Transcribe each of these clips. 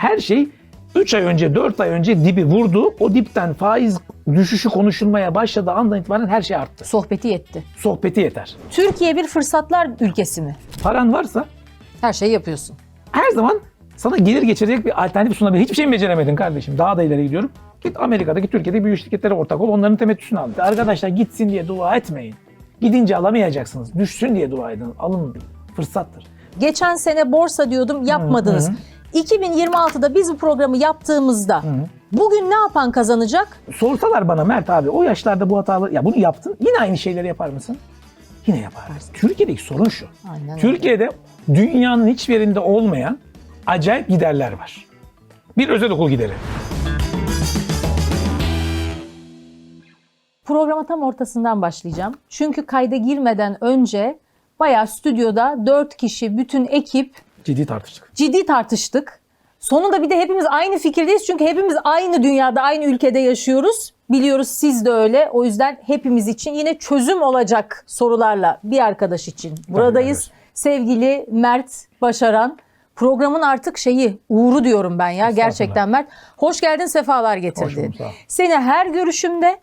her şey 3 ay önce 4 ay önce dibi vurdu. O dipten faiz düşüşü konuşulmaya başladığı andan itibaren her şey arttı. Sohbeti yetti. Sohbeti yeter. Türkiye bir fırsatlar ülkesi mi? Paran varsa Her şeyi yapıyorsun. her zaman sana gelir geçirecek bir alternatif sunabilir. Hiçbir şey mi beceremedin kardeşim? Daha da ileri gidiyorum. Git Amerika'daki, Türkiye'deki büyük şirketlere ortak ol. Onların temettüsünü al. Arkadaşlar gitsin diye dua etmeyin. Gidince alamayacaksınız. Düşsün diye dua edin. Alın. Fırsattır. Geçen sene borsa diyordum yapmadınız. 2026'da biz bu programı yaptığımızda bugün ne yapan kazanacak? Sorsalar bana Mert abi o yaşlarda bu hataları ya bunu yaptın yine aynı şeyleri yapar mısın? Yine yaparsın. Türkiye'deki sorun şu. Aynen öyle. Türkiye'de dünyanın hiçbir yerinde olmayan acayip giderler var. Bir özel okul gideri. Programa tam ortasından başlayacağım. Çünkü kayda girmeden önce bayağı stüdyoda 4 kişi bütün ekip Ciddi tartıştık. ciddi tartıştık. Sonunda bir de hepimiz aynı fikirdeyiz çünkü hepimiz aynı dünyada, aynı ülkede yaşıyoruz. Biliyoruz siz de öyle. O yüzden hepimiz için yine çözüm olacak sorularla bir arkadaş için buradayız. Sevgili Mert Başaran. Programın artık şeyi, uğru diyorum ben ya gerçekten Mert. Hoş geldin, sefalar Hoş getirdin. bulduk, sağ ol. Seni her görüşümde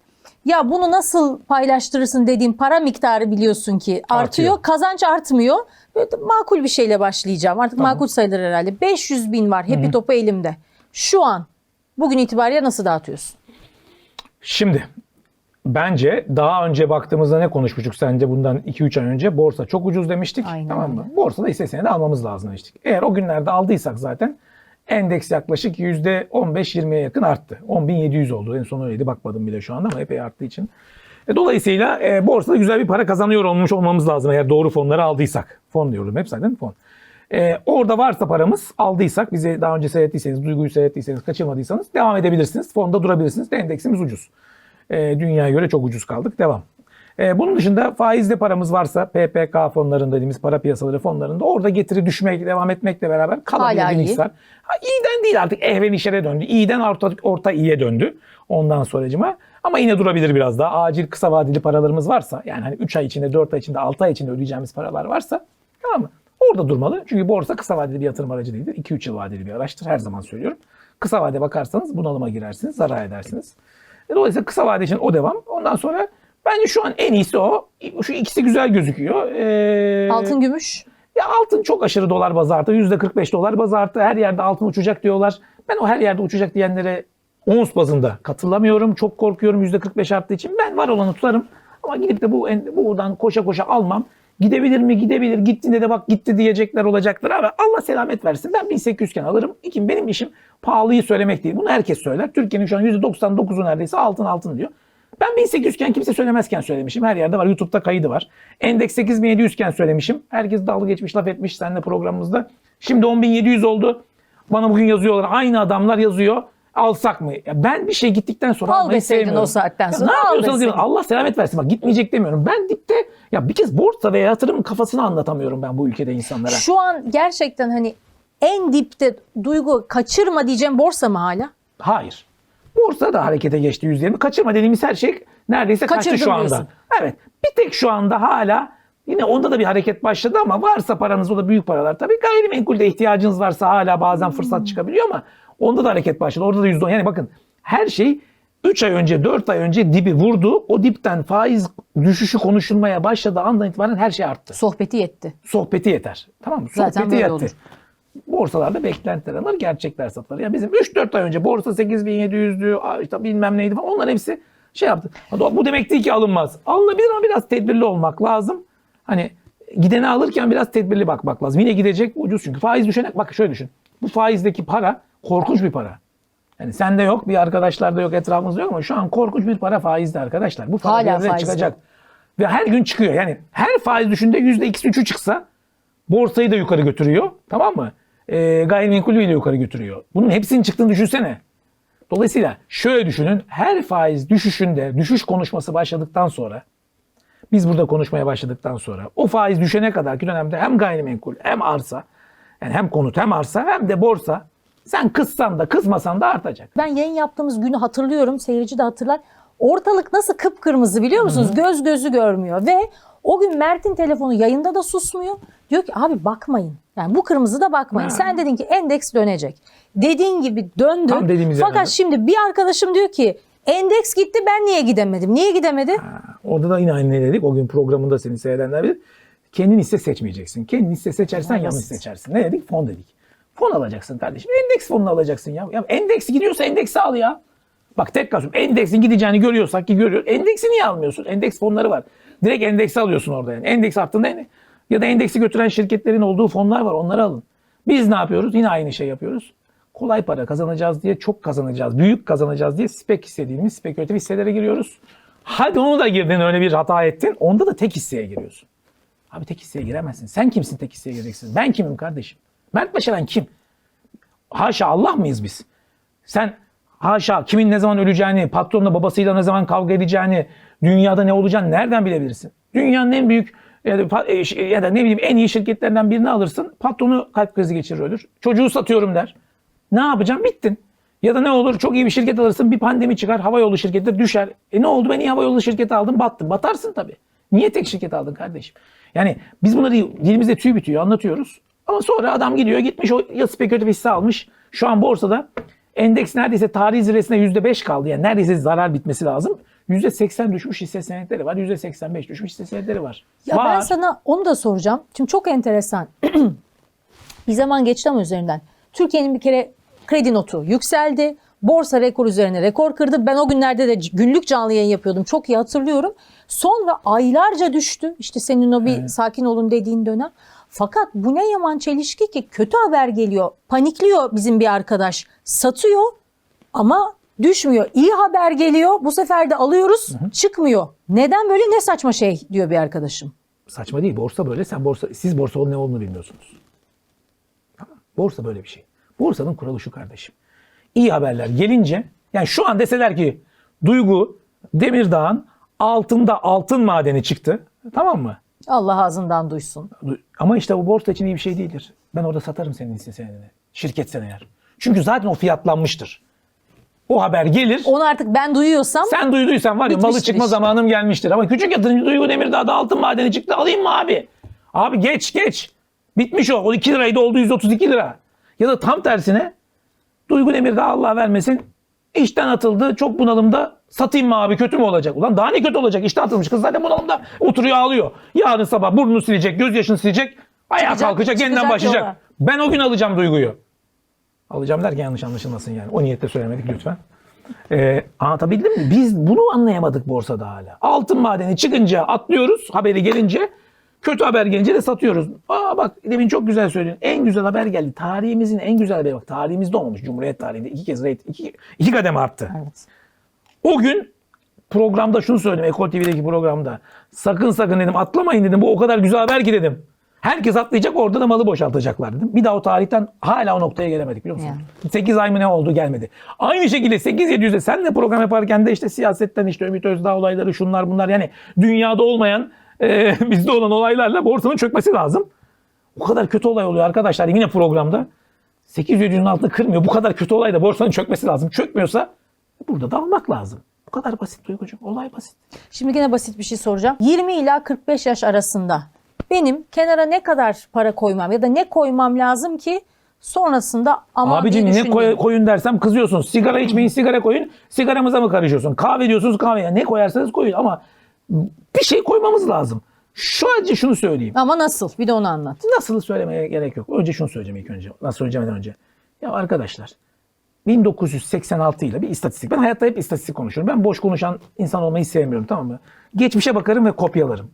ya bunu nasıl paylaştırırsın dediğim para miktarı biliyorsun ki artıyor. Artıyor. Kazanç artmıyor. Böyle makul bir şeyle başlayacağım. Artık makul sayılır herhalde. 500 bin var hepi topu elimde. Şu an bugün itibariyle nasıl dağıtıyorsun? Şimdi bence daha önce baktığımızda ne konuşmuştuk sence bundan 2-3 ay önce? Borsa çok ucuz demiştik. Aynen tamam mı? Borsada hisse senedi almamız lazım demiştik. Eğer o günlerde aldıysak zaten endeks yaklaşık %15-20'ye yakın arttı. 10.700 oldu. En son öyleydi. Bakmadım bile şu anda ama epey arttığı için. E, Dolayısıyla e, borsada güzel bir para kazanıyor olmuş olmamız lazım eğer doğru fonları aldıysak. Fon diyorum hep zaten fon. E, orada varsa paramız aldıysak, bizi daha önce seyrettiyseniz, duyguyu seyrettiyseniz, kaçırmadıysanız devam edebilirsiniz. Fonda durabilirsiniz. De endeksimiz ucuz. E, dünyaya göre çok ucuz kaldık. Devam. E, bunun dışında faizli paramız varsa PPK fonlarında dediğimiz para piyasaları fonlarında orada getiri düşmeye devam etmekle beraber kalabilir Hala bir miktar. Ha, iyiden değil artık ehven işlere döndü. İyiden orta, orta iyiye döndü. Ondan sonracıma. Ama yine durabilir biraz daha. Acil kısa vadeli paralarımız varsa yani hani 3 ay içinde, 4 ay içinde, 6 ay içinde ödeyeceğimiz paralar varsa tamam mı? Orada durmalı. Çünkü borsa kısa vadeli bir yatırım aracı değildir. 2-3 yıl vadeli bir araçtır. Her zaman söylüyorum. Kısa vade bakarsanız bunalıma girersiniz, zarar edersiniz. E, Dolayısıyla kısa vade için o devam. Ondan sonra bence şu an en iyisi o. Şu ikisi güzel gözüküyor. Ee, Altın, gümüş. ya altın çok aşırı dolar bazı arttı. %45 dolar bazı arttı. Her yerde altın uçacak diyorlar. Ben o her yerde uçacak diyenlere ons bazında katılamıyorum. Çok korkuyorum %45 arttığı için. Ben var olanı tutarım. Ama gidip de bu buradan koşa koşa almam. Gidebilir mi? Gidebilir. Gittiğinde de bak gitti diyecekler olacaktır. Ama Allah selamet versin. Ben 1800 iken alırım. İkim benim işim pahalıyı söylemek değil. Bunu herkes söyler. Türkiye'nin şu an %99'u neredeyse altın altın diyor. Ben 1800 iken kimse söylemezken söylemişim. Her yerde var. YouTube'da kaydı var. Endeks 8700 iken söylemişim. Herkes dalga geçmiş, laf etmiş seninle programımızda. Şimdi 10700 oldu. Bana bugün yazıyorlar. Aynı adamlar yazıyor. Alsak mı? Ya ben bir şey gittikten sonra Al almayı deseydin sevmiyorum. o saatten Ya sonra, ne al yapıyorsanız yapın. Allah selamet versin. Bak gitmeyecek demiyorum. Ben dipte ya bir kez borsa ve yatırım kafasını anlatamıyorum ben bu ülkede insanlara. Şu an gerçekten hani en dipte duygu kaçırma diyeceğim borsa mı hala? Hayır. Borsa da harekete geçti %20. Kaçırma dediğimiz her şey neredeyse kaçtı Kaçırdım şu anda. diyorsun. Evet. Bir tek şu anda hala yine onda da bir hareket başladı ama varsa paranız o da büyük paralar tabii. Gayrimenkulde ihtiyacınız varsa hala bazen fırsat çıkabiliyor ama onda da hareket başladı. Orada da %10. Yani bakın her şey 3 ay önce 4 ay önce dibi vurdu. O dipten faiz düşüşü konuşulmaya başladığı andan itibaren her şey arttı. Sohbeti yetti. Sohbeti yeter. Tamam mı? Zaten Sohbeti böyle yetti. olur. Borsalarda beklentiler alır, gerçekler satılır. Ya bizim 3-4 ay önce borsa 8700'dü, aa işte bilmem neydi falan. Onların hepsi şey yaptı. Bu demek değil ki alınmaz. Alınabilir ama biraz tedbirli olmak lazım. Hani gideni alırken biraz tedbirli bakmak lazım. Yine gidecek ucuz çünkü faiz düşene bak şöyle düşün. Bu faizdeki para korkunç bir para. Yani sende yok, bir arkadaşlarda yok, etrafımızda yok ama şu an korkunç bir para faizde arkadaşlar. Bu para Hala faizde. çıkacak. Ve her gün çıkıyor. Yani her faiz düşünde %2'si 3'ü çıksa borsayı da yukarı götürüyor. Tamam mü? E, gayrimenkulü de yukarı götürüyor. Bunun hepsinin çıktığını düşünsene. Dolayısıyla şöyle düşünün. Her faiz düşüşünde, düşüş konuşması başladıktan sonra biz burada konuşmaya başladıktan sonra o faiz düşene kadarki dönemde hem gayrimenkul hem arsa yani hem konut hem arsa hem de borsa sen kızsan da kızmasan da artacak. Ben yayın yaptığımız günü hatırlıyorum. Seyirci de hatırlar. Ortalık nasıl kıpkırmızı biliyor musunuz? Göz gözü görmüyor ve O gün Mert'in telefonu yayında da susmuyor. Diyor ki abi bakmayın. Yani bu kırmızı da bakmayın. Ha. Sen dedin ki endeks dönecek. Dediğin gibi döndü. Tam dediğimiz Fakat yerden. şimdi bir arkadaşım diyor ki endeks gitti ben niye gidemedim? Niye gidemedi? Orada da yine aynı ne dedik? O gün programında seni seyredenler bilir. Kendin hisse seçmeyeceksin. Kendin hisse seçersen yanlış seçersin. Ne dedik? Fon dedik. Fon alacaksın kardeşim. Endeks fonunu alacaksın ya. ya endeks gidiyorsa endeksi al ya. Bak tekrar. Endeksin gideceğini görüyorsak ki görüyor. Endeksi niye almıyorsun? Endeks fonları var. Direkt endeksi alıyorsun orada yani. Endeks arttığında en- ya da endeksi götüren şirketlerin olduğu fonlar var. Onları alın. Biz ne yapıyoruz? Yine aynı şey yapıyoruz. Kolay para kazanacağız diye çok kazanacağız. Büyük kazanacağız diye spek istediğimiz spekülatif hisselere giriyoruz. Hadi onu da girdin öyle bir hata ettin. Onda da tek hisseye giriyorsun. Abi tek hisseye giremezsin. Sen kimsin tek hisseye gireceksin? Ben kimim kardeşim? Mert Başaran kim? Haşa Allah mıyız biz? Sen haşa kimin ne zaman öleceğini, patronla babasıyla ne zaman kavga edeceğini, dünyada ne olacağını nereden bilebilirsin? Dünyanın en büyük ya da, e, ne bileyim en iyi şirketlerinden birini alırsın. Patronu kalp krizi geçirir ölür. Çocuğu satıyorum der. Ne yapacağım? Bittin. Ya da ne olur çok iyi bir şirket alırsın bir pandemi çıkar havayolu şirketleri düşer. E ne oldu ben iyi havayolu şirketi aldım battım. Batarsın tabii. Niye tek şirket aldın kardeşim? Yani biz bunları dilimizde tüy bitiyor anlatıyoruz. Ama sonra adam gidiyor gitmiş o ya spekülatif hisse almış. Şu an borsada endeks neredeyse tarihi zirvesine %5 kaldı. Yani neredeyse zarar bitmesi lazım. %80 düşmüş hisse senetleri var. %85 düşmüş hisse senetleri var. Ya var. ben sana onu da soracağım. Şimdi çok enteresan. bir zaman geçti ama üzerinden. Türkiye'nin bir kere kredi notu yükseldi. Borsa rekor üzerine rekor kırdı. Ben o günlerde de günlük canlı yayın yapıyordum. Çok iyi hatırlıyorum. Sonra aylarca düştü. İşte senin o bir sakin olun dediğin dönem. Fakat bu ne yaman çelişki ki kötü haber geliyor. Panikliyor bizim bir arkadaş. Satıyor ama düşmüyor. İyi haber geliyor. Bu sefer de alıyoruz. Çıkmıyor. Neden böyle ne saçma şey diyor bir arkadaşım. Saçma değil. Borsa böyle. Sen borsa, siz borsanın ne olduğunu bilmiyorsunuz. Tamam. Borsa böyle bir şey. Borsanın kuralı şu kardeşim. İyi haberler gelince yani şu an deseler ki Duygu Demirdağ'ın altında altın madeni çıktı. Tamam mı? Allah ağzından duysun. Ama işte bu borsa için iyi bir şey değildir. Ben orada satarım senin hisse senedini. Şirketsen eğer. Çünkü zaten o fiyatlanmıştır. O haber gelir. Onu artık ben duyuyorsam Sen duyduysan var ya malı çıkma iş. zamanım gelmiştir. Ama küçük yatırımcı Duygu Demirdağ'da altın madeni çıktı alayım mı abi? Abi geç geç. Bitmiş o. O 2 liraydı oldu 132 lira. Ya da tam tersine Duygu Demirdağ Allah vermesin işten atıldı çok bunalımda satayım mı abi kötü mü olacak? Ulan daha ne kötü olacak işten atılmış kız zaten bunalımda oturuyor ağlıyor. Yarın sabah burnunu silecek gözyaşını silecek ayağa Çıkacak, kalkacak yeniden çıkacak başlayacak. yola. Ben o gün alacağım Duygu'yu. Alacağım derken yanlış anlaşılmasın yani. O niyetle söylemedik lütfen. Ee, anlatabildim mi? Biz bunu anlayamadık borsada hala. Altın madeni çıkınca atlıyoruz haberi gelince. Kötü haber gelince de satıyoruz. Aa bak demin çok güzel söyledin. En güzel haber geldi. Tarihimizin en güzel haberi bak. Tarihimizde olmamış. Cumhuriyet tarihinde iki kez rate, iki, iki kademe arttı. Evet. O gün programda şunu söyledim. Ekol TV'deki programda. Sakın sakın dedim atlamayın dedim. Bu o kadar güzel haber ki dedim. Herkes atlayacak orada da malı boşaltacaklar dedim. Bir daha o tarihten hala o noktaya gelemedik biliyor musun? 8 ay mı ne oldu gelmedi. Aynı şekilde 8700'de senle program yaparken de işte siyasetten işte Ümit Özdağ olayları şunlar bunlar yani dünyada olmayan e, bizde olan olaylarla borsanın çökmesi lazım. O kadar kötü olay oluyor arkadaşlar yine programda. 800'ün altını kırmıyor. Bu kadar kötü olayda borsanın çökmesi lazım. Çökmüyorsa burada da almak lazım. Bu kadar basit Duygucuğum. Olay basit. Şimdi yine basit bir şey soracağım. 20 ila 45 yaş arasında benim kenara ne kadar para koymam ya da ne koymam lazım ki sonrasında aman Abicim ne koy- koyun dersem kızıyorsun. Sigara içmeyin sigara koyun. Sigaramıza mı karışıyorsun? Kahve diyorsunuz kahveye. Ne koyarsanız koyun ama bir şey koymamız lazım. Şu önce şunu söyleyeyim. Ama nasıl? Bir de onu anlat. Nasıl söylemeye gerek yok. Önce şunu söyleyeceğim ilk önce. Nasıl söylemeden önce. Ya arkadaşlar 1986 ile bir istatistik. Ben hayatta hep istatistik konuşuyorum. Ben boş konuşan insan olmayı sevmiyorum tamam mı? Geçmişe bakarım ve kopyalarım.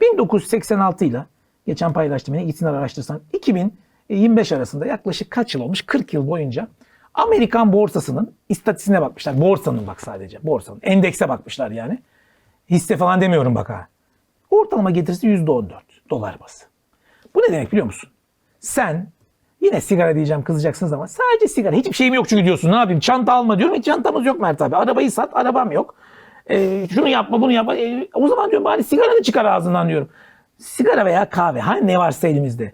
1986 ile geçen paylaştım yine gitsinler araştırsan 2025 arasında yaklaşık kaç yıl olmuş? 40 yıl boyunca Amerikan borsasının istatistiğine bakmışlar. Borsanın bak sadece. Borsanın. Endekse bakmışlar yani. Hisse falan demiyorum bak ha. Ortalama getirisi %14 dolar bası. Bu ne demek biliyor musun? Sen yine sigara diyeceğim kızacaksınız ama sadece sigara. Hiçbir şeyim yok çünkü diyorsun. Ne yapayım? Çanta alma diyorum. Hiç çantamız yok Mert abi. Arabayı sat. Arabam yok. Ee, şunu yapma bunu yapma. Ee, o zaman diyorum bari sigaranı çıkar ağzından diyorum. Sigara veya kahve. Hani ne varsa elimizde.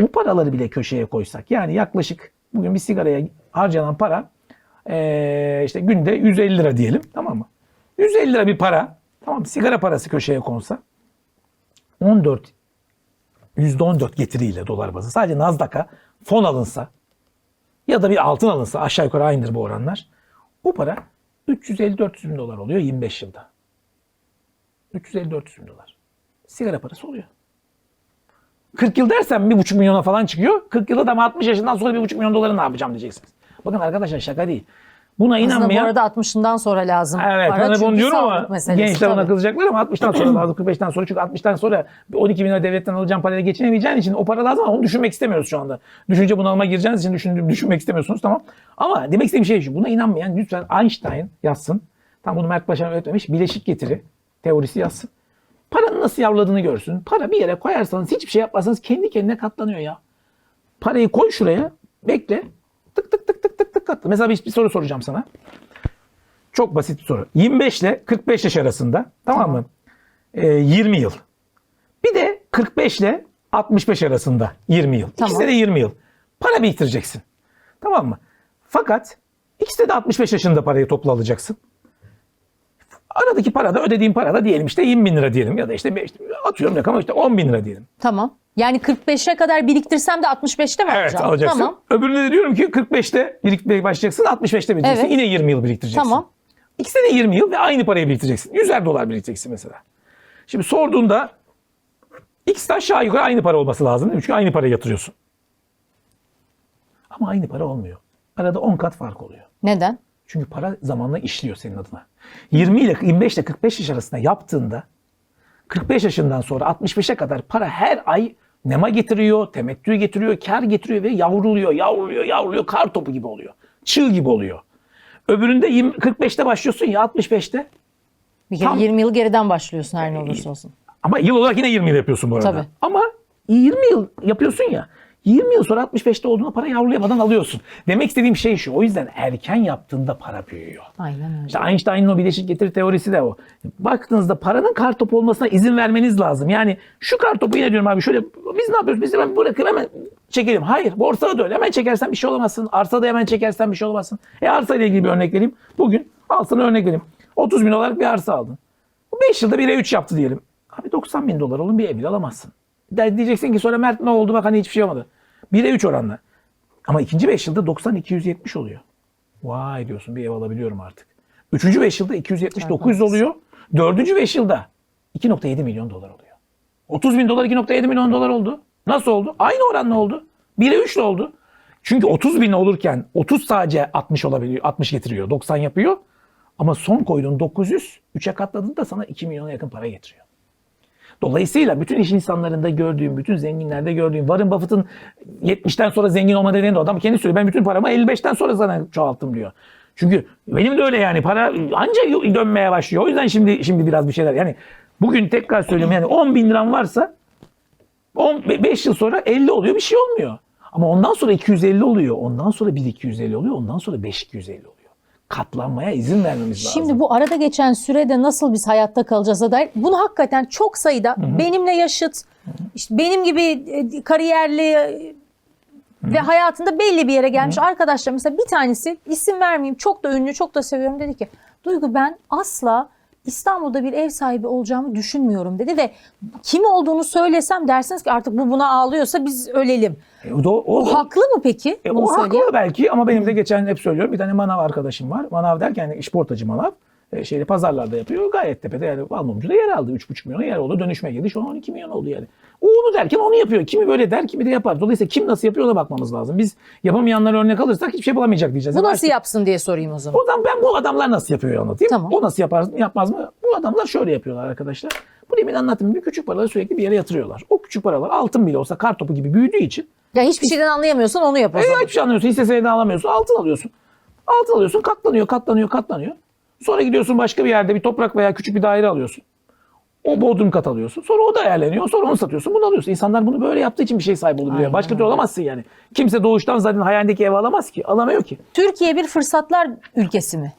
Bu paraları bile köşeye koysak. Yani yaklaşık bugün bir sigaraya harcanan para ee, işte günde 150 lira diyelim. Tamam mı? 150 lira bir para. Tamam? Sigara parası köşeye konsa. 14 %14 getiriyle dolar bazı sadece Nasdaq'a fon alınsa ya da bir altın alınsa aşağı yukarı aynıdır bu oranlar. O para 350-400 bin dolar oluyor 25 yılda. 350-400 bin dolar. Sigara parası oluyor. 40 yıl dersen 1,5 milyona falan çıkıyor. 40 yılda da ama 60 yaşından sonra 1,5 milyon doları ne yapacağım diyeceksiniz. Bakın arkadaşlar şaka değil. Buna Aslında bu inanmayan... arada 60'ından sonra lazım. Evet para çünkü bunu diyorum ama meselesi, gençler ona tabii. kızacaklar ama 60'tan sonra lazım 45'ten sonra çünkü 60'tan sonra bir 12 bin lira devletten alacağım parayla geçinemeyeceğin için o para lazım ama onu düşünmek istemiyoruz şu anda. Düşünce bunalıma gireceğiniz için düşün, düşünmek istemiyorsunuz tamam. Ama demek istediğim şey şu buna inanmayan lütfen Einstein yazsın. Tam bunu Mert Başaran öğretmemiş. Bileşik getiri teorisi yazsın. Paranın nasıl yavruladığını görsün. Para bir yere koyarsanız hiçbir şey yapmazsanız kendi kendine katlanıyor ya. Parayı koy şuraya bekle. Tık tık tık tık tık tık katla. Mesela bir, bir soru soracağım sana. Çok basit bir soru. 25 ile 45 yaş arasında tamam, mı? Ee, 20 yıl. Bir de 45 ile 65 arasında 20 yıl. Tamam. İkisinde de 20 yıl. Para biriktireceksin. Tamam mı? Fakat ikisinde de 65 yaşında parayı toplu alacaksın. Aradaki para da ödediğin para da diyelim işte 20 bin lira diyelim ya da işte beş- atıyorum rakamı işte 10 bin lira diyelim. Tamam. Yani 45'e kadar biriktirsem de 65'te mi Evet alacağım? alacaksın. Tamam. Öbüründe de diyorum ki 45'te biriktirmeye başlayacaksın 65'te biriktireceksin. Evet. Yine 20 yıl biriktireceksin. Tamam. İkisinde de 20 yıl ve aynı parayı biriktireceksin. 100'er dolar biriktireceksin mesela. Şimdi sorduğunda ikisi de aşağı yukarı aynı para olması lazım değil mi? Çünkü aynı parayı yatırıyorsun. Ama aynı para olmuyor. Arada 10 kat fark oluyor. Neden? Çünkü para zamanla işliyor senin adına. 20 ile 25 ile 45 yaş arasında yaptığında 45 yaşından sonra 65'e kadar para her ay nema getiriyor, temettü getiriyor, kar getiriyor ve yavruluyor, yavruluyor, yavruluyor, kar topu gibi oluyor. Çığ gibi oluyor. Öbüründe 20, 45'te başlıyorsun ya 65'te Bir kere Tam- 20 yıl geriden başlıyorsun her ne olursa olsun. ama yıl olarak yine 20 yıl yapıyorsun bu arada. Tabii. Ama 20 yıl yapıyorsun ya 20 yıl sonra 65'te olduğunda para yavrulamadan alıyorsun. Demek istediğim şey şu. O yüzden erken yaptığında para büyüyor. Aynen öyle. İşte Einstein'ın o bileşik getiri teorisi de o. Baktığınızda paranın kartopu olmasına izin vermeniz lazım. Yani şu kartopu yine diyorum abi şöyle biz ne yapıyoruz? Biz hemen bırakıp hemen çekelim. Hayır borsada da öyle. Hemen çekersen bir şey olamazsın. Arsada hemen çekersen bir şey olamazsın. E arsa ile ilgili bir örnek vereyim. Bugün al sana örnek vereyim. 30 bin dolarlık bir arsa aldın. Bu 5 yılda 1'e 3 yaptı diyelim. Abi 90 bin dolar olun bir ev bile alamazsın. De- Diyeceksin ki sonra Mert ne oldu bak hani hiçbir şey olmadı. 1'e 3 oranla. Ama ikinci 5 yılda 90-270 oluyor. Vay diyorsun bir ev alabiliyorum artık. Üçüncü 5 yılda 270-900 oluyor. Dördüncü 5 yılda 2.7 milyon dolar oluyor. 30 bin dolar 2.7 milyon dolar oldu. Nasıl oldu? Aynı oranla oldu. 1'e 3 ile oldu. Çünkü 30 bin olurken 30 sadece 60 olabiliyor. 60 getiriyor. 90 yapıyor. Ama son koyduğun 900 3'e katladığında sana 2 milyona yakın para getiriyor. Dolayısıyla bütün iş insanlarında gördüğüm, bütün zenginlerde gördüğüm, Warren Buffett'ın 70'ten sonra zengin olma nedeni de adam kendi söylüyor. Ben bütün paramı 55'ten sonra zaten çoğalttım diyor. Çünkü benim de öyle yani para anca dönmeye başlıyor. O yüzden şimdi şimdi biraz bir şeyler yani bugün tekrar söylüyorum yani 10 bin liram varsa 5 yıl sonra 50 oluyor bir şey olmuyor. Ama ondan sonra 250 oluyor. Ondan sonra 1 250 oluyor. Ondan sonra 5 250 oluyor. Katlanmaya izin vermemiz lazım. Şimdi bu arada geçen sürede nasıl biz hayatta kalacağız dair bunu hakikaten çok sayıda benimle yaşıt, işte benim gibi e, kariyerli e, ve hayatında belli bir yere gelmiş arkadaşlar mesela bir tanesi isim vermeyeyim çok da ünlü çok da seviyorum dedi ki Duygu ben asla İstanbul'da bir ev sahibi olacağımı düşünmüyorum dedi ve kim olduğunu söylesem dersiniz ki artık bu buna ağlıyorsa biz ölelim. E, o, da, o, O haklı mı peki? E, o haklı söyleyen? belki ama benim de geçen hep söylüyorum. Bir tane manav arkadaşım var. Manav derken yani işportacı manav. E, şeyde pazarlarda yapıyor. Gayet tepede yani Balmumcu'da yer aldı. 3,5 milyon yer oldu. Dönüşme girdi. Şu an 12 milyon oldu yani. O onu derken onu yapıyor. Kimi böyle der kimi de yapar. Dolayısıyla kim nasıl yapıyor ona bakmamız lazım. Biz yapamayanları örnek alırsak hiçbir şey bulamayacak diyeceğiz. Bu Yani nasıl yapsın diye sorayım o zaman. o zaman ben bu adamlar nasıl yapıyor anlatayım. Tamam. O nasıl yapar yapmaz mı? Bu adamlar şöyle yapıyorlar arkadaşlar. Bu demin anlattığım gibi küçük paraları sürekli bir yere yatırıyorlar. O küçük paralar altın bile olsa kar topu gibi büyüdüğü için Ya hiçbir şeyden anlayamıyorsan onu yap o e, zaman. hiçbir şey anlamıyorsun. Hisse senedi alamıyorsun. Altın alıyorsun. Altın alıyorsun. Katlanıyor, katlanıyor, katlanıyor. Sonra gidiyorsun başka bir yerde bir toprak veya küçük bir daire alıyorsun. O bodrum kat alıyorsun. Sonra o değerleniyor. Sonra onu satıyorsun. Bunu alıyorsun. İnsanlar bunu böyle yaptığı için bir şey sahibi olabiliyor. Başka türlü olamazsın yani. Kimse doğuştan zaten hayalindeki evi alamaz ki. Alamıyor ki. Türkiye bir fırsatlar ülkesi mi?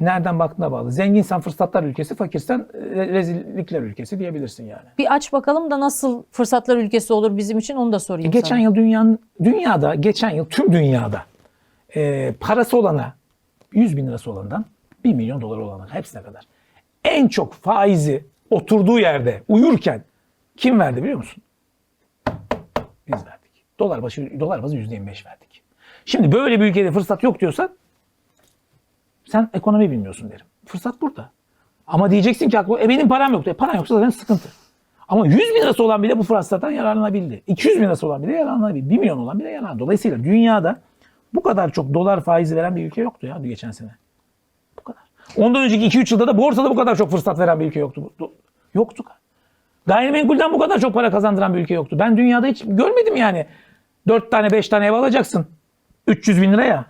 Nereden baktığına bağlı. Zenginsen fırsatlar ülkesi, fakirsen e, rezillikler ülkesi diyebilirsin yani. Bir aç bakalım da nasıl fırsatlar ülkesi olur bizim için onu da sorayım Geçen sana. yıl dünyanın dünyada geçen yıl tüm dünyada e, parası olana 100 bin lirası olandan 1 milyon dolar olana hepsine kadar en çok faizi oturduğu yerde uyurken Kim verdi biliyor musun? Biz verdik. Dolar başı dolar bazı %25 verdik. Şimdi böyle bir ülkede fırsat yok diyorsan sen ekonomi bilmiyorsun derim. Fırsat burada. Ama diyeceksin ki aklı, e benim param yok. E, paran yoksa zaten sıkıntı. Ama 100 bin lirası olan bile bu fırsattan yararlanabildi. 200 bin lirası olan bile yararlanabildi. 1 milyon olan bile yararlandı. Dolayısıyla dünyada bu kadar çok dolar faizi veren bir ülke yoktu ya geçen sene. Ondan önceki 2-3 yılda da borsada bu kadar çok fırsat veren bir ülke yoktu. Yoktu. Gayrimenkulden bu kadar çok para kazandıran bir ülke yoktu. Ben dünyada hiç görmedim yani. 4 tane 5 tane ev alacaksın. 300 bin liraya.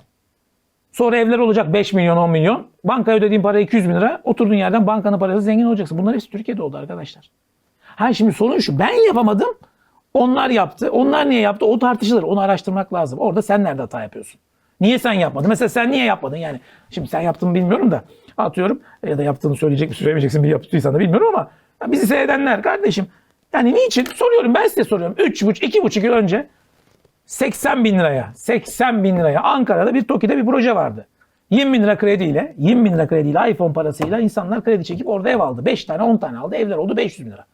Sonra evler olacak 5 milyon 10 milyon. Bankaya ödediğin para 200 bin lira. Oturduğun yerden bankanın parası zengin olacaksın. Bunlar hepsi Türkiye'de oldu arkadaşlar. Ha şimdi sorun şu. Ben yapamadım. Onlar yaptı. Onlar niye yaptı? O tartışılır. Onu araştırmak lazım. Orada sen nerede hata yapıyorsun? Niye sen yapmadın? Mesela sen niye yapmadın? Yani şimdi sen yaptın bilmiyorum da atıyorum ya da yaptığını söyleyecek mi söylemeyeceksin bir yaptıysan da bilmiyorum ama ya bizi seyredenler kardeşim yani niçin soruyorum ben size soruyorum 3,5 2,5 yıl önce 80 bin liraya 80 bin liraya Ankara'da bir TOKİ'de bir proje vardı. 20 bin lira krediyle 20 bin lira krediyle iPhone parasıyla insanlar kredi çekip orada ev aldı. 5 tane 10 tane aldı evler oldu 500 bin lira.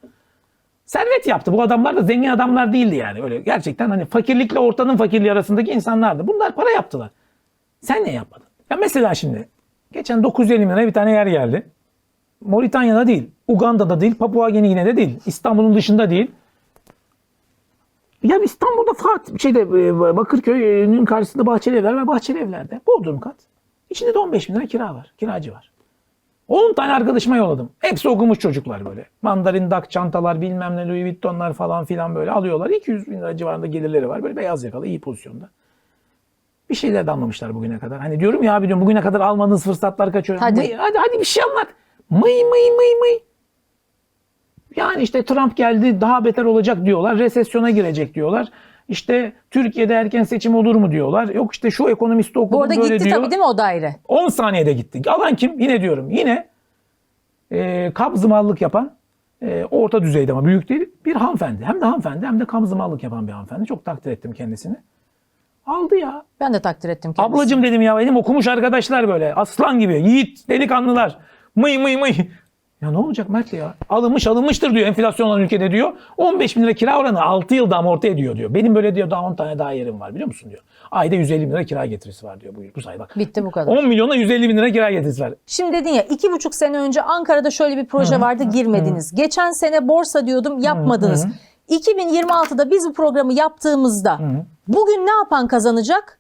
Servet yaptı. Bu adamlar da zengin adamlar değildi yani. Öyle gerçekten hani fakirlikle ortanın fakirliği arasındaki insanlardı. Bunlar para yaptılar. Sen ne yapmadın? Ya mesela şimdi geçen 950 bin liraya bir tane yer geldi. Moritanya'da değil, Uganda'da değil, Papua Yeni Gine'de değil, İstanbul'un dışında değil. Ya İstanbul'da Fatih, şeyde e, Bakırköy'ün karşısında Bahçeli Evler ve Bahçeli Evler'de. Bodrum kat. İçinde de 15 bin lira kira var. Kiracı var. 10 tane arkadaşıma yolladım. Hepsi okumuş çocuklar böyle. Mandarin dak çantalar bilmem ne Louis Vuitton'lar falan filan böyle alıyorlar. 200 bin lira civarında gelirleri var. Böyle beyaz yakalı iyi pozisyonda. Bir şeyler damlamışlar bugüne kadar. Hani diyorum ya abi diyorum bugüne kadar almadığınız fırsatlar kaçıyor. Hadi. Mıy, hadi, hadi bir şey anlat. Mıy mıy mıy mıy. Yani işte Trump geldi daha beter olacak diyorlar. Resesyona girecek diyorlar. İşte Türkiye'de erken seçim olur mu diyorlar. Yok işte şu ekonomisti okudum Bu arada böyle gitti diyor. tabii değil mi o daire? 10 saniyede gitti. Alan kim? Yine diyorum. Yine e, kabzımallık yapan e, orta düzeyde ama büyük değil bir hanımefendi. Hem de hanımefendi hem de kabzımallık yapan bir hanımefendi. Çok takdir ettim kendisini. Aldı ya. Ben de takdir ettim kendisini. Ablacım dedim ya benim okumuş arkadaşlar böyle. Aslan gibi. Yiğit, delikanlılar. Mıy mıy mıy. Ya ne olacak Mert ya? Alınmış alınmıştır diyor enflasyon olan ülkede diyor. 15 bin lira kira oranı 6 yılda amorti ediyor diyor. Benim böyle diyor daha 10 tane daha yerim var biliyor musun diyor. Ayda 150 bin lira kira getirisi var diyor bu, bu say bak. Bitti bu kadar. 10 milyona 150 bin lira kira getirisi var. Şimdi dedin ya iki buçuk sene önce Ankara'da şöyle bir proje vardı girmediniz. Geçen sene borsa diyordum yapmadınız. 2026'da biz bu programı yaptığımızda bugün ne yapan kazanacak?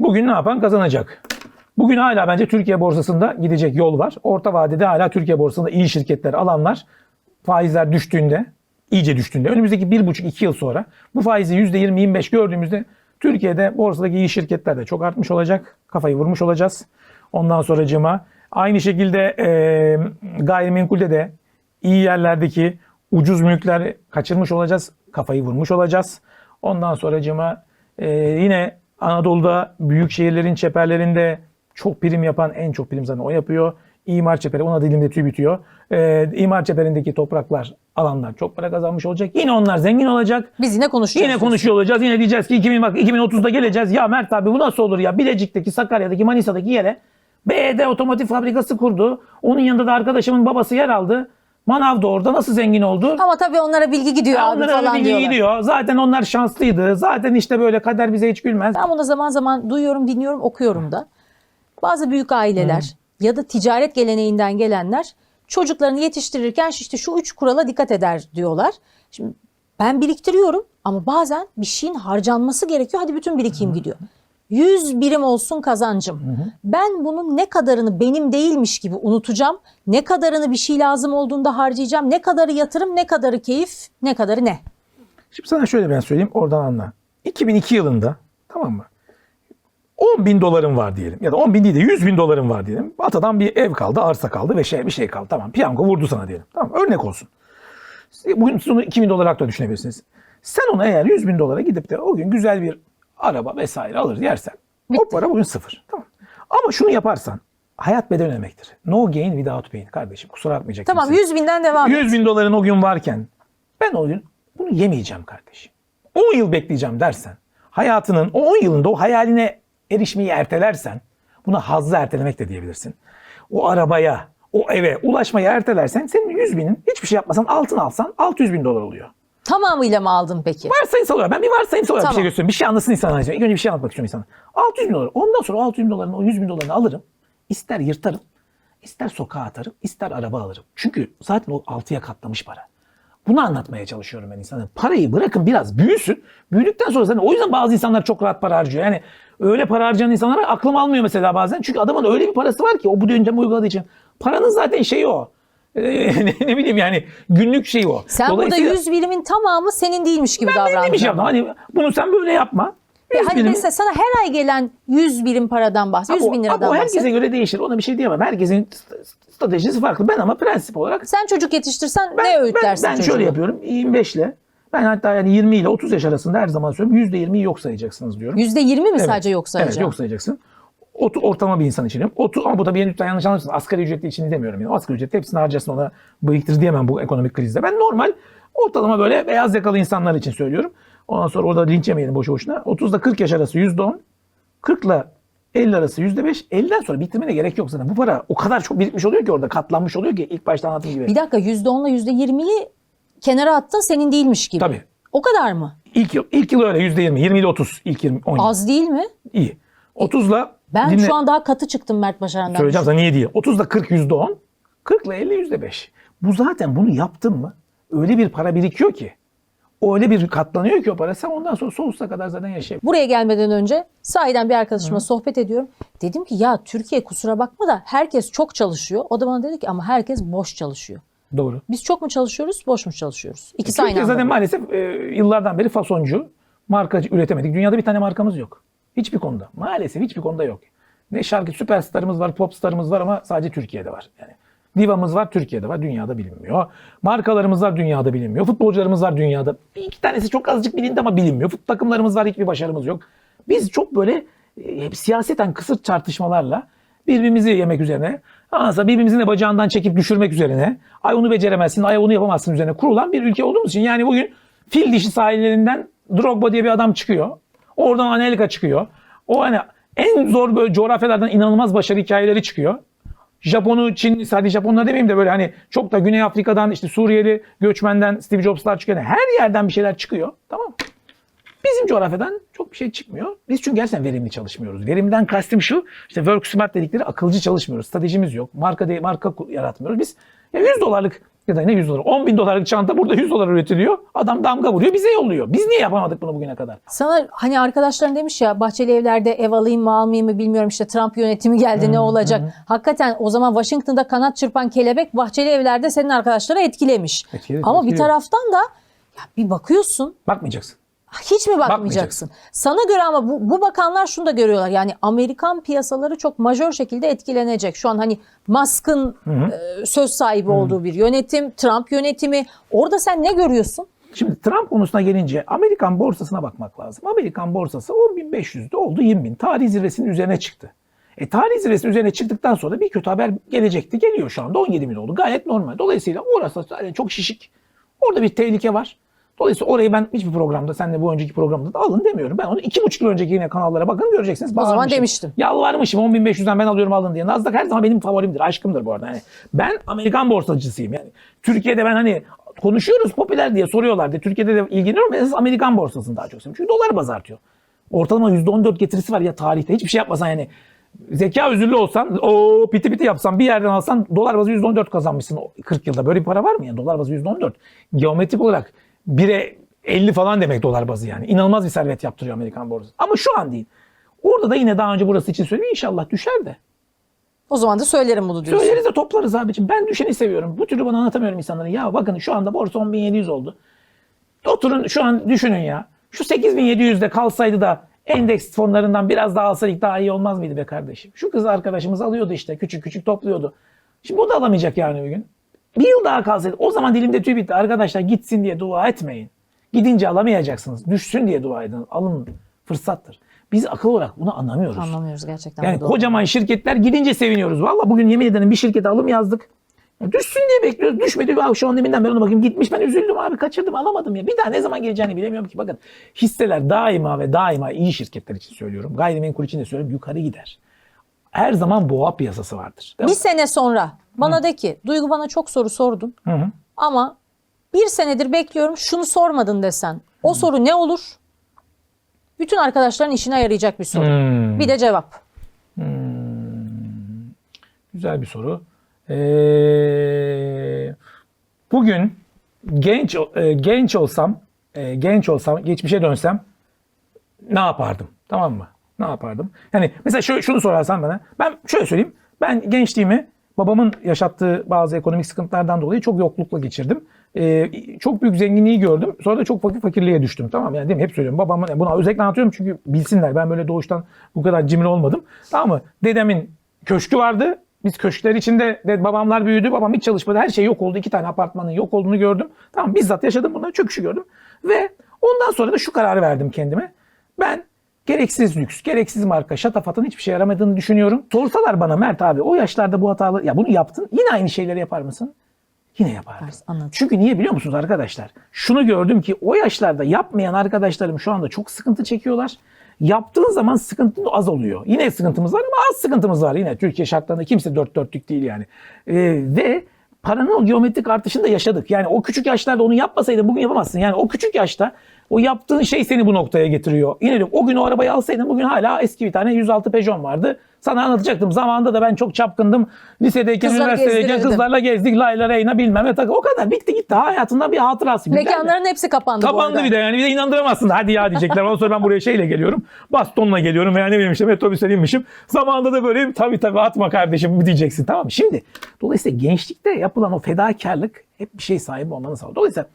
Bugün ne yapan kazanacak? Bugün hala bence Türkiye borsasında gidecek yol var. Orta vadede hala Türkiye borsasında iyi şirketler alanlar faizler düştüğünde, iyice düştüğünde önümüzdeki 1,5-2 yıl sonra bu faizi %20-25 gördüğümüzde Türkiye'de borsadaki iyi şirketler de çok artmış olacak. Kafayı vurmuş olacağız. Ondan sonracığıma aynı şekilde e, gayrimenkulde de iyi yerlerdeki ucuz mülkler kaçırmış olacağız. Kafayı vurmuş olacağız. Ondan sonracığıma e, yine Anadolu'da büyük şehirlerin çeperlerinde çok prim yapan en çok prim zaten o yapıyor. İmar çeperi ona dilimde tüy bitiyor. E, imar çeperindeki topraklar alanlar çok para kazanmış olacak. Yine onlar zengin olacak. Biz yine konuşacağız. Yine konuşuyor olacağız. Yine diyeceğiz ki 2000 bak 2030'da geleceğiz. Ya Mert abi bu nasıl olur ya? Bilecik'teki, Sakarya'daki, Manisa'daki yere BED otomotiv fabrikası kurdu. Onun yanında da arkadaşımın babası yer aldı. Manav da orada nasıl zengin oldu? Ama tabii onlara bilgi gidiyor abi Onlara falan bilgi diyorlar. gidiyor. Zaten onlar şanslıydı. Zaten işte böyle kader bize hiç gülmez. Ben bunu zaman zaman duyuyorum, dinliyorum, okuyorum da. Bazı büyük aileler ya da ticaret geleneğinden gelenler çocuklarını yetiştirirken işte şu üç kurala dikkat eder diyorlar. Şimdi ben biriktiriyorum ama bazen bir şeyin harcanması gerekiyor. Hadi bütün birikim gidiyor. 100 birim olsun kazancım. Ben bunun ne kadarını benim değilmiş gibi unutacağım. Ne kadarını bir şey lazım olduğunda harcayacağım. Ne kadarı yatırım, ne kadarı keyif, ne kadarı ne. Şimdi sana şöyle ben söyleyeyim oradan anla. 2002 yılında tamam mı? 10 bin dolarım var diyelim. Ya da 10 bin değil de 100 bin dolarım var diyelim. Atadan bir ev kaldı, arsa kaldı ve şey bir şey kaldı. Tamam piyango vurdu sana diyelim. Tamam örnek olsun. Bugün siz onu 2 bin dolar da düşünebilirsiniz. Sen ona eğer 100 bin dolara gidip de o gün güzel bir araba vesaire alır yersen o Bitti. para bugün sıfır. Tamam. Ama şunu yaparsan hayat bedel ödemektir. No gain without pain kardeşim kusura bakmayacak Tamam kimse. 100 binden devam et. 100 bin doların o gün varken ben o gün bunu yemeyeceğim kardeşim. 10 yıl bekleyeceğim dersen hayatının o 10 yılında o hayaline erişmeyi ertelersen buna hazzı ertelemek de diyebilirsin. O arabaya, o eve ulaşmayı ertelersen senin 100 binin hiçbir şey yapmasan altın alsan 600 bin dolar oluyor. Tamamıyla mı aldın peki? Varsayımsal olarak ben bir varsayımsal olarak bir Tamam. şey gösteriyorum. Bir şey anlasın insanlar. İlk önce bir şey anlatmak istiyorum insana. 600 bin dolar. Ondan sonra 600 bin doların o 100 bin dolarını alırım. İster yırtarım, ister sokağa atarım, ister araba alırım. Çünkü zaten o 6'ya katlamış para. Bunu anlatmaya çalışıyorum ben insana. Parayı bırakın biraz büyüsün. Büyüdükten sonra zaten o yüzden bazı insanlar çok rahat para harcıyor. Yani öyle para harcayan insanlar aklım almıyor mesela bazen. Çünkü adamın öyle bir parası var ki o bu yöntemi uyguladığı için. Paranın zaten şeyi o. Ee, ne, ne bileyim yani günlük şeyi o. Sen burada Dolayısıyla- 100 birimin tamamı senin değilmiş gibi ben benim şey yapmam. Hani bunu sen böyle yapma. Ya 100 hani birim- mesela sana her ay gelen 100 birim paradan bahset, 100 Ama bin o- liradan bahset. herkese göre değişir. Ona bir şey diyemem. Herkesin st- stratejisi farklı. Ben ama prensip olarak Sen çocuk yetiştirsen ben, ne ben, öğütlersin ben çocuğuna? şöyle yapıyorum. 25 ile ben hatta yani 20 ile 30 yaş arasında her zaman söylüyorum. %20'yi yok sayacaksınız diyorum. %20 mi Evet. sadece yok Evet sayacağım? yok sayacaksın. Otu, ortalama bir insan için. Otu, ama bu da bir lütfen yanlış anlarsın. Asgari ücretli için demiyorum. Yani. Asgari ücretli hepsini harcasın ona biriktir diyemem bu ekonomik krizde. Ben normal ortalama böyle beyaz yakalı insanlar için söylüyorum. Ondan sonra orada linç yemeyelim boşu boşuna. 30 ile 40 yaş arası %10. 40 ile 50 arası %5. 50'den sonra bitirmene gerek yok zaten. Bu para o kadar çok birikmiş oluyor ki orada katlanmış oluyor ki ilk başta anlattığım gibi. Bir dakika %10'la %20'yi kenara attın senin değilmiş gibi. Tabii. O kadar mı? İlk yıl, ilk yıl öyle %20, 20 ile 30, ilk 20, 10 yıl. Az değil mi? İyi. 30'la Ben dinle- şu an daha katı çıktım Mert Başaran'dan. Söyleyeceğim sana niye diye. 30'da 40 yüzde 10, 40 ile 50 yüzde 5. Bu zaten bunu yaptın mı öyle bir para birikiyor ki. O öyle bir katlanıyor ki o para. Sen ondan sonra sonsuza kadar zaten yaşayabilirsin. Buraya gelmeden önce sahiden bir arkadaşımla sohbet ediyorum. Dedim ki ya Türkiye kusura bakma da herkes çok çalışıyor. O da bana dedi ki ama herkes boş çalışıyor. Doğru. Biz çok mu çalışıyoruz, boş mu çalışıyoruz? İkisi aynı Türkiye anda. zaten maalesef e, yıllardan beri fasoncu. Marka üretemedik. Dünyada bir tane markamız yok. Hiçbir konuda. Maalesef hiçbir konuda yok. Ne şarkı süperstarımız var, popstarımız var ama sadece Türkiye'de var. Yani divamız var, Türkiye'de var, dünyada bilinmiyor. Markalarımız var, dünyada bilinmiyor. Futbolcularımız var, dünyada. Bir iki tanesi çok azıcık bilindi ama bilinmiyor. Fut takımlarımız var, hiçbir başarımız yok. Biz çok böyle e, hep siyaseten kısır tartışmalarla birbirimizi yemek üzerine, aslında birbirimizin de bacağından çekip düşürmek üzerine, ay onu beceremezsin, ay onu yapamazsın üzerine kurulan bir ülke olduğumuz için yani bugün fil dişi sahillerinden Drogba diye bir adam çıkıyor. Oradan Anelka çıkıyor. O hani en zor böyle coğrafyalardan inanılmaz başarı hikayeleri çıkıyor. Japon'u, Çin, sadece Japonlar demeyeyim de böyle hani çok da Güney Afrika'dan işte Suriyeli göçmenden Steve Jobs'lar çıkıyor. Her yerden bir şeyler çıkıyor. Tamam? Bizim coğrafyadan çok bir şey çıkmıyor. Biz çünkü gerçekten verimli çalışmıyoruz. Verimden kastım şu, işte work smart dedikleri akılcı çalışmıyoruz. Stratejimiz yok. Marka de, marka yaratmıyoruz. Biz ya 100 dolarlık ya da ne 100 dolar 10 bin dolarlık çanta burada 100 dolar üretiliyor. Adam damga vuruyor bize yolluyor. Biz niye yapamadık bunu bugüne kadar? Sana hani arkadaşların demiş ya Bahçeli Evler'de ev alayım mı almayayım mı bilmiyorum işte Trump yönetimi geldi ne olacak. Hakikaten o zaman Washington'da kanat çırpan kelebek Bahçeli Evler'de senin arkadaşları etkilemiş. Etkiledi, Ama bir etkiliyor. taraftan da ya bir bakıyorsun Bakmayacaksın. Hiç mi bakmayacaksın? Sana göre ama bu, bu bakanlar şunu da görüyorlar. Yani Amerikan piyasaları çok majör şekilde etkilenecek. Şu an hani Musk'ın e, söz sahibi olduğu bir yönetim, Trump yönetimi. Orada sen ne görüyorsun? Şimdi Trump konusuna gelince Amerikan borsasına bakmak lazım. Amerikan borsası 10.500'de oldu 20.000. Tarih zirvesinin üzerine çıktı. E tarih zirvesinin üzerine çıktıktan sonra bir kötü haber gelecekti. Geliyor şu anda 17.000 oldu. Gayet normal. Dolayısıyla orası zaten çok şişik. Orada bir tehlike var. Dolayısıyla orayı ben hiçbir programda, senle bu önceki programda da alın demiyorum. Ben onu iki buçuk yıl önceki yine kanallara bakın göreceksiniz. zaman Bağırmışım. demiştim. Yalvarmışım 10.500'den ben alıyorum alın diye. Nasdaq her zaman benim favorimdir, aşkımdır bu arada. Yani ben Amerikan borsacısıyım yani. Türkiye'de ben hani konuşuyoruz popüler diye soruyorlar diye. Türkiye'de de ilgileniyorum. Ben Amerikan borsasını daha çok seviyorum. Çünkü dolar bazı artıyor. Ortalama %14 getirisi var ya tarihte. Hiçbir şey yapmasan yani zeka özürlü olsan, o piti piti yapsan bir yerden alsan dolar bazı %14 kazanmışsın o 40 yılda. Böyle bir para var mı yani? Dolar bazı %14. Geometrik olarak 1'e 50 falan demek dolar bazı yani. İnanılmaz bir servet yaptırıyor Amerikan borsası. Ama şu an değil. Orada da yine daha önce burası için söyledim. İnşallah düşer de. O zaman da söylerim bunu diyorsun. Söyleriz de toplarız abicim. Ben düşeni seviyorum. Bu türlü bana anlatamıyorum insanlara. Ya bakın şu anda borsa 10.700 oldu. Oturun şu an düşünün ya. Şu 8.700'de kalsaydı da endeks fonlarından biraz daha alsaydık daha iyi olmaz mıydı be kardeşim? Şu kız arkadaşımız alıyordu işte. Küçük küçük topluyordu. Şimdi o da alamayacak yani bir gün. Bir yıl daha kalsaydı. O zaman dilimde tüy bitti. Arkadaşlar gitsin diye dua etmeyin. Gidince alamayacaksınız. Düşsün diye dua edin. Alın. Fırsattır. Biz akıl olarak bunu anlamıyoruz. Anlamıyoruz gerçekten. Yani doğru. kocaman şirketler gidince seviniyoruz. Valla bugün yemin ederim bir şirkete alım yazdık. Ya düşsün diye bekliyoruz. Düşmedi. Abi şu an deminden beri ona bakayım gitmiş. Ben üzüldüm abi kaçırdım alamadım ya. Bir daha ne zaman geleceğini bilemiyorum ki. Bakın hisseler daima ve daima iyi şirketler için söylüyorum. Gayrimenkul için de söylüyorum yukarı gider. Her zaman boğa piyasası vardır. Değil Bir sene sonra bana de ki Duygu bana çok soru sordun Hı hı. ama bir senedir bekliyorum şunu sormadın desen o soru ne olur? Bütün arkadaşların işine yarayacak bir soru. Hmm. Bir de cevap. Güzel bir soru. Ee, bugün genç e, genç olsam, e, genç olsam, geçmişe dönsem ne yapardım? Tamam mı? Ne yapardım? Yani mesela şöyle, şunu sorarsan bana, ben şöyle söyleyeyim. Ben gençliğimi babamın yaşattığı bazı ekonomik sıkıntılardan dolayı çok yoklukla geçirdim. Ee, çok büyük zenginliği gördüm. Sonra da çok fakir fakirliğe düştüm. Tamam yani değil mi? Hep söylüyorum. Babamın yani bunu özellikle anlatıyorum çünkü bilsinler. Ben böyle doğuştan bu kadar cimri olmadım. Tamam mı? Dedemin köşkü vardı. Biz köşkler içinde de babamlar büyüdü. Babam hiç çalışmadı. Her şey yok oldu. İki tane apartmanın yok olduğunu gördüm. Tamam bizzat yaşadım bunları. Çöküşü gördüm. Ve ondan sonra da şu kararı verdim kendime. Ben gereksiz lüks, gereksiz marka, şatafatın hiçbir şey yaramadığını düşünüyorum. Sorsalar bana Mert abi o yaşlarda bu hatalı, ya bunu yaptın yine aynı şeyleri yapar mısın? Yine yapardım. Anladım. Çünkü niye biliyor musunuz arkadaşlar? Şunu gördüm ki o yaşlarda yapmayan arkadaşlarım şu anda çok sıkıntı çekiyorlar. Yaptığın zaman sıkıntı az oluyor. Yine sıkıntımız var ama az sıkıntımız var yine. Türkiye şartlarında kimse dört dörtlük değil yani. Ee, ve paranın o geometrik artışını da yaşadık. Yani o küçük yaşlarda onu yapmasaydın bugün yapamazsın. Yani o küçük yaşta o yaptığın şey seni bu noktaya getiriyor. Yine diyorum o gün o arabayı alsaydın bugün hala eski bir tane 106 Peugeot vardı. Sana anlatacaktım. Zamanında da ben çok çapkındım. Lisedeyken, Kızları üniversitedeyken gezdirirdim. kızlarla gezdik. Layla Reyna bilmem ne takı. O kadar bitti gitti. Hayatından bir hatırası. Güzel de. Mekanların hepsi kapandı, bu Kapandı arada. bir de yani bir de inandıramazsın. Hadi ya diyecekler. Ondan sonra ben buraya şeyle geliyorum. Bastonla geliyorum veya ne bileyim işte metrobüse binmişim. Zamanında da böyle tabii tabii atma kardeşim bu diyeceksin tamam mı? Şimdi dolayısıyla gençlikte yapılan o fedakarlık hep bir şey sahibi olmanı sağlıyor. Dolayısıyla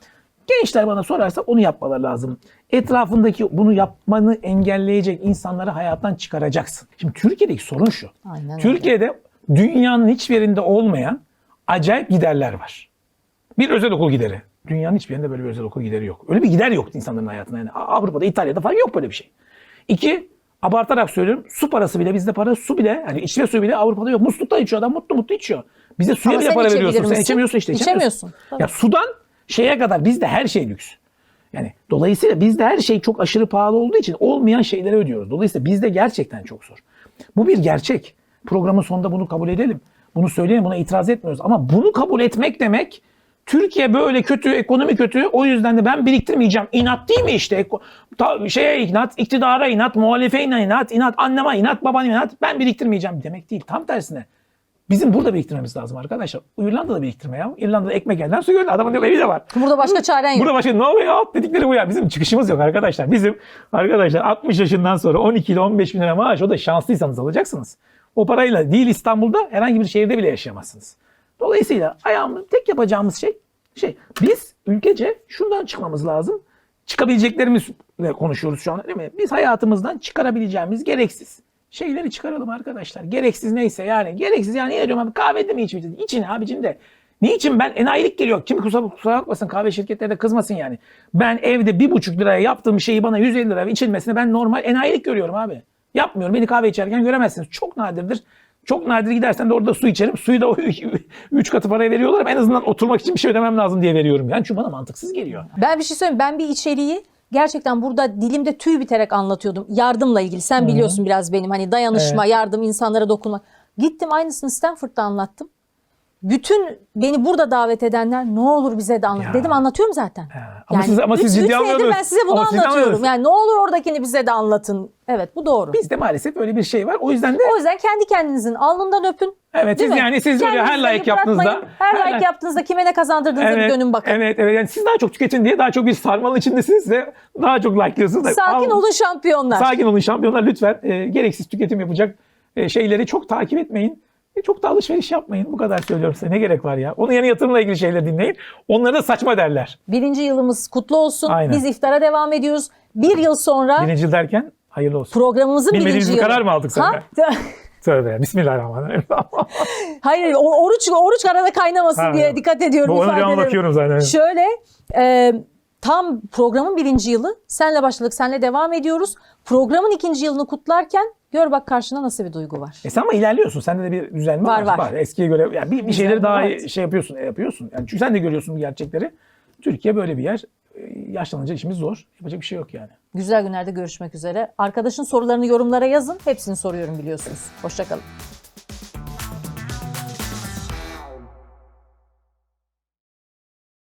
gençler bana sorarsa onu yapmaları lazım. Etrafındaki bunu yapmanı engelleyecek insanları hayattan çıkaracaksın. Şimdi Türkiye'deki sorun şu. Aynen öyle. Türkiye'de dünyanın hiçbir yerinde olmayan acayip giderler var. Bir özel okul gideri. Dünyanın hiçbir yerinde böyle bir özel okul gideri yok. Öyle bir gider yok insanların hayatında. Yani Avrupa'da, İtalya'da falan yok böyle bir şey. İki, abartarak söylüyorum. Su parası bile bizde para, su bile, hani içme suyu bile Avrupa'da yok. Muslukta içiyor adam, mutlu mutlu içiyor. Bizde suya Ama bile para veriyorsun. Sen içemiyorsun işte. İçemiyorsun, tabii. Ya sudan şeye kadar bizde her şey lüks. Yani dolayısıyla bizde her şey çok aşırı pahalı olduğu için olmayan şeyleri ödüyoruz. Dolayısıyla bizde gerçekten çok zor. Bu bir gerçek. Programın sonunda bunu kabul edelim. Bunu söyleyelim, buna itiraz etmiyoruz. Ama bunu kabul etmek demek Türkiye böyle kötü, ekonomi kötü. O yüzden de ben biriktirmeyeceğim. İnat değil mi işte? Ta- şeye inat, iktidara inat, muhalefete inat, inat, anneme inat, babaanneme inat. Ben biriktirmeyeceğim demek değil. Tam tersine. Bizim burada biriktirmemiz lazım arkadaşlar. İrlanda'da biriktirme ya. İrlanda'da ekmek elden su gölden. Adamın evi de var. Burada başka çaren yok. Burada başka ne oluyor ya dedikleri bu ya. Bizim çıkışımız yok arkadaşlar. Bizim arkadaşlar 60 yaşından sonra 12 ile 15 bin lira maaş o da şanslıysanız alacaksınız. O parayla değil İstanbul'da herhangi bir şehirde bile yaşayamazsınız. Dolayısıyla ayağımı tek yapacağımız şey şey biz ülkece şundan çıkmamız lazım. Çıkabileceklerimizle konuşuyoruz şu an değil mi? Biz hayatımızdan çıkarabileceğimiz gereksiz şeyleri çıkaralım arkadaşlar. Gereksiz neyse yani. Gereksiz yani ne diyorum abi kahvede mi içmeyeceğiz? İçin abicim de. Niçin ben enayilik geliyor. Kim kusura, kusura bakmasın kahve şirketleri de kızmasın yani. Ben evde bir buçuk liraya yaptığım şeyi bana 150 liraya içilmesine ben normal enayilik görüyorum abi. Yapmıyorum. Beni kahve içerken göremezsiniz. Çok nadirdir. Çok nadir gidersen de orada su içerim. Suyu da o üç katı paraya veriyorlar. En azından oturmak için bir şey ödemem lazım diye veriyorum. Yani çünkü bana mantıksız geliyor. Ben bir şey söyleyeyim. Ben bir içeriği gerçekten burada dilimde tüy biterek anlatıyordum. Yardımla ilgili. Sen biliyorsun biraz benim hani dayanışma, yardım, insanlara dokunma. Gittim aynısını Stanford'da anlattım. Bütün beni burada davet edenler ne olur bize de anlat. Ya. Dedim anlatıyorum zaten. Ama siz- ama siz üç- ciddi üç senedir almıyorsunuz. ben size bunu Ama siz anlatıyorum. Yani ne olur oradakini bize de anlatın. Evet bu doğru. Bizde maalesef öyle bir şey var. O yüzden de O yüzden kendi kendinizin alnından öpün. Evet, siz mi? yani siz böyle her like yaptığınızda- her, her like yaptığınızda kime ne kazandırdığınıza bir dönün bakın. Evet evet. Yani siz daha çok tüketin diye daha çok bir sarmalın içindesiniz de daha çok like'lıyorsunuz. Sakin Al- olun şampiyonlar. Sakin olun şampiyonlar lütfen. E, gereksiz tüketim yapacak e, şeyleri çok takip etmeyin. E, çok da alışveriş yapmayın. Bu kadar söylüyorum size. Ne gerek var ya? Onun yerine yatırımla ilgili şeyler dinleyin. Onlara da saçma derler. Birinci yılımız kutlu olsun. Aynen. Biz iftara devam ediyoruz. Bir yıl sonra Birinci yıl derken hayırlı olsun. programımızın Bilmediğimiz birinci bir yılı. karar mı aldık Ha? Tövbe. Bismillahirrahmanirrahim. Hayır oruç oruç arada kaynamasın Ha, diye dikkat ediyorum. Bu onu anlatıyorum zaten. Şöyle e, tam programın birinci yılı. Senle başladık, senle devam ediyoruz. Programın ikinci yılını kutlarken gör bak karşında nasıl bir duygu var. E sen ama ilerliyorsun. Sende de bir düzelme Var, var. var. Eskiye göre yani bir, bir şeyleri daha iyi şey yapıyorsun, e, yapıyorsun. Yani çünkü sen de görüyorsun gerçekleri. Türkiye böyle bir yer. E, yaşlanınca işimiz zor. Yapacak bir şey yok yani. Güzel günlerde görüşmek üzere. Arkadaşın sorularını yorumlara yazın. Hepsini soruyorum biliyorsunuz. Hoşçakalın.